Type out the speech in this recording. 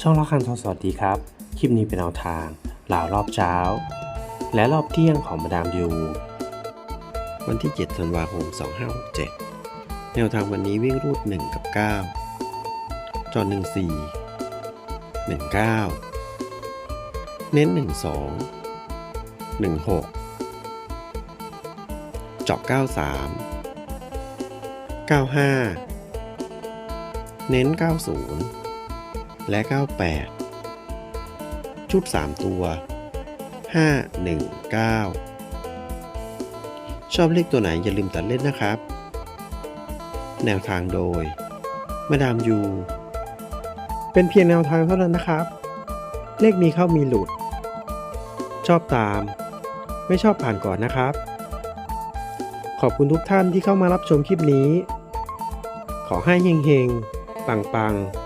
ช่องละคันทองสวัสดีครับ คลิปนี้เป็นแนวทางเหล่ารอบเช้า และรอบเที่ยงของมาดามยูวันที่ 7 ธันวาคม 2567 แนวทางวันนี้วิ่งรูด 1 กับ 9 จอ14 19 เน้น 12 16 เจาะ93 95 เน้น 90 และ 98 ชุด 3 ตัว 5 1 9 ชอบเลขตัวไหนอย่าลืมตัดเล่นนะครับ แนวทางโดย มาดามยู เป็นเพียงแนวทางเท่านั้นนะครับ เลขมีเข้ามีหลุด ชอบตาม ไม่ชอบผ่านก่อนนะครับ ขอบคุณทุกท่านที่เข้ามารับชมคลิปนี้ ขอให้เฮงๆ ปังๆ